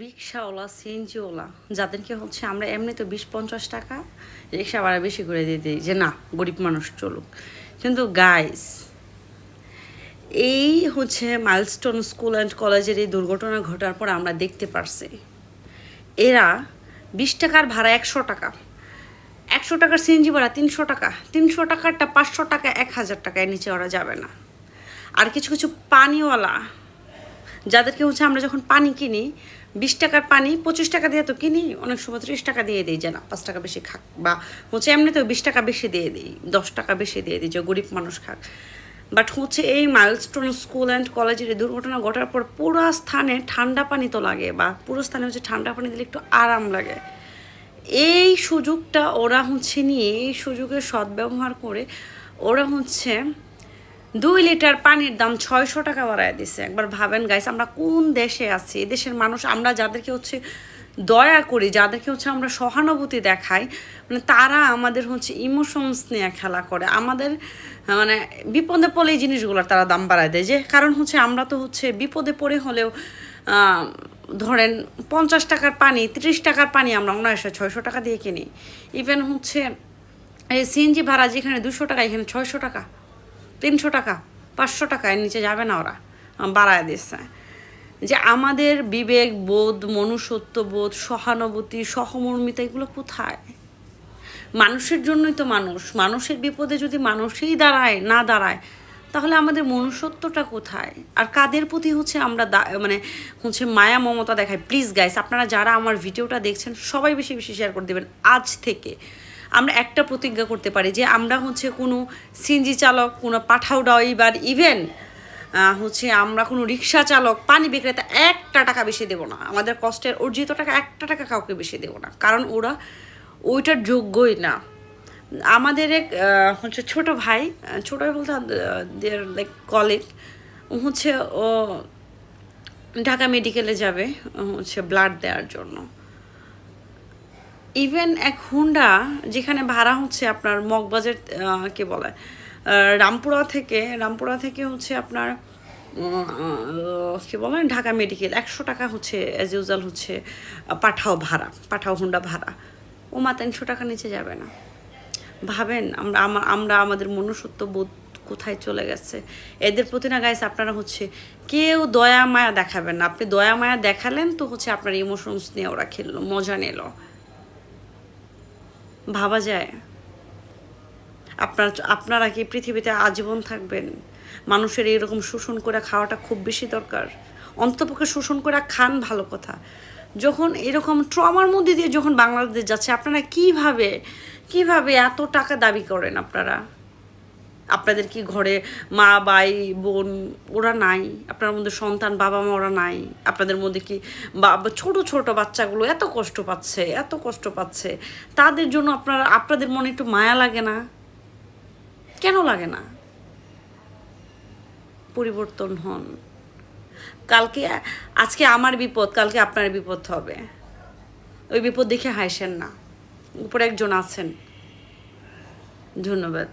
রিক্সাওয়ালা সিএনজিওয়ালা যাদেরকে হচ্ছে আমরা এমনি তো বিশ পঞ্চাশ টাকা রিক্সা ভাড়া বেশি করে দিয়ে দিই যে না, গরিব মানুষ চলুক। কিন্তু গাইস এই হচ্ছে মাইলস্টোন স্কুল অ্যান্ড কলেজের এই দুর্ঘটনা ঘটার পর আমরা দেখতে পারছি। এরা বিশ টাকার ভাড়া একশো টাকা, একশো টাকার সিএনজি ভাড়া তিনশো টাকা, তিনশো টাকারটা পাঁচশো টাকা, এক হাজার টাকায় নিচে ওরা যাবে না। আর কিছু কিছু পানিওয়ালা, যাদেরকে হচ্ছে আমরা যখন পানি কিনি বিশ টাকার পানি পঁচিশ টাকা দিয়ে তো কিনি, অনেক সময় ত্রিশ টাকা দিয়ে দিই, যে না, পাঁচ টাকা বেশি খাক। বা হচ্ছে এমনিতেও বিশ টাকা বেশি দিয়ে দিই, দশ টাকা বেশি দিয়ে দিই, যে গরিব মানুষ খাক। বাট হচ্ছে এই মাইলস্টোন স্কুল অ্যান্ড কলেজের এই দুর্ঘটনা ঘটার পর পুরো স্থানে ঠান্ডা পানি তো লাগে, বা পুরো স্থানে হচ্ছে ঠান্ডা পানি দিলে একটু আরাম লাগে। এই সুযোগটা ওরা হচ্ছে নিয়ে, এই সুযোগের সদ্ব্যবহার করে ওরা হচ্ছে দুই লিটার পানির দাম ছয়শো টাকা বাড়ায় দিছে। একবার ভাবেন গাইস আমরা কোন দেশে আছি? দেশের মানুষ, আমরা যাদেরকে হচ্ছে দয়া করি, যাদেরকে হচ্ছে আমরা সহানুভূতি দেখাই মানে তারা আমাদের হচ্ছে ইমোশনস নিয়ে খেলা করে। আমাদের মানে বিপদে পড়লে এই জিনিসগুলোর তারা দাম বাড়ায় দেয়। যে কারণ হচ্ছে আমরা তো হচ্ছে বিপদে পড়ে হলেও ধরেন পঞ্চাশ টাকার পানি, তিরিশ টাকার পানি আমরা অনায়াসে ছয়শো টাকা দিয়ে কিনি। ইভেন হচ্ছে এই সিএনজি ভাড়া যেখানে দুশো টাকা, এখানে ছয়শো টাকা। তিনশো টাকা, পাঁচশো টাকায় নিচে যাবে না ওরা, বাড়ায় দিচ্ছে। যে আমাদের বিবেক বোধ, মনুষ্যত্ব বোধ, সহানুভূতি, সহমর্মিতা এগুলো কোথায়? মানুষের জন্যই তো মানুষ, মানুষের বিপদে যদি মানুষই দাঁড়ায়, না দাঁড়ায়, তাহলে আমাদের মনুষ্যত্বটা কোথায়? আর কাদের প্রতি হচ্ছে আমরা মানে হচ্ছে মায়া মমতা দেখাই প্লিজ গাইস আপনারা যারা আমার ভিডিওটা দেখছেন, সবাই বেশি বেশি শেয়ার করে দেবেন আজ থেকে। আমরা একটা প্রতিজ্ঞা করতে পারি যে আমরা হচ্ছে কোনো সিনজি চালক, কোনো পাঠাও ড্রাইভার ইভেন হচ্ছে আমরা কোনো রিক্সা চালক, পানি বিক্রেতা একটা টাকা বেশি দেবো না। আমাদের কষ্টের অর্জিত টাকা একটা টাকা কাউকে বেশি দেবো না। কারণ ওরা ওইটার যোগ্যই না। আমাদের এক হচ্ছে ছোটো ভাই ছোটো ভাই বলতে লাইক কলেজ হচ্ছে, ও ঢাকা মেডিকেলে যাবে হচ্ছে ব্লাড দেওয়ার জন্য। ইভেন এক হুন্ডা, যেখানে ভাড়া হচ্ছে আপনার মগবাজার কি বলে? রামপুরা থেকে রামপুরা থেকে হচ্ছে আপনার কি বলে? ঢাকা মেডিকেল। একশো টাকা হচ্ছে অ্যাজ ইউজাল হচ্ছে পাঠাও ভাড়া, পাঠাও হুন্ডা ভাড়া। ও মা তিনশো টাকা নিচে যাবে না। ভাবেন, আমরা, আমা- আমরা আমাদের মনুষ্যত্ব বোধ কোথায় চলে গেছে? এদের প্রতি না গাইস আপনারা হচ্ছে কেউ দয়া, মায়া দেখাবেন না। আপনি দয়া, মায়া দেখালেন তো হচ্ছে আপনার ইমোশনস নিয়ে ওরা খেললো, মজা নিল। ভাবা যায়। আপনার আপনারা কি পৃথিবীতে আজীবন থাকবেন? মানুষের এরকম শোষণ করে খাওয়াটা খুব বেশি দরকার। অন্তপক্ষে শোষণ করে খান ভালো কথা। যখন এরকম ট্রমার মধ্যে দিয়ে যখন বাংলাদেশ যাচ্ছে, আপনারা কীভাবে কীভাবে এত টাকা দাবি করেন আপনারা? আপনাদের কি ঘরে মা ভাই বোন, ওরা নাই? আপনার মধ্যে সন্তান, বাবা, মা ওরা নাই? আপনাদের মধ্যে কি বা- ছোট ছোট বাচ্চাগুলো এত কষ্ট পাচ্ছে, এত কষ্ট পাচ্ছে? তাদের জন্য আপনার, আপনাদের মনে একটু মায়া লাগে না? কেন লাগে না? পরিবর্তন হন। কালকে, আজকে আমার বিপদ, কালকে আপনার বিপদ হবে। ওই বিপদ দেখে হাসেন না। উপরে একজন আছেন। ধন্যবাদ।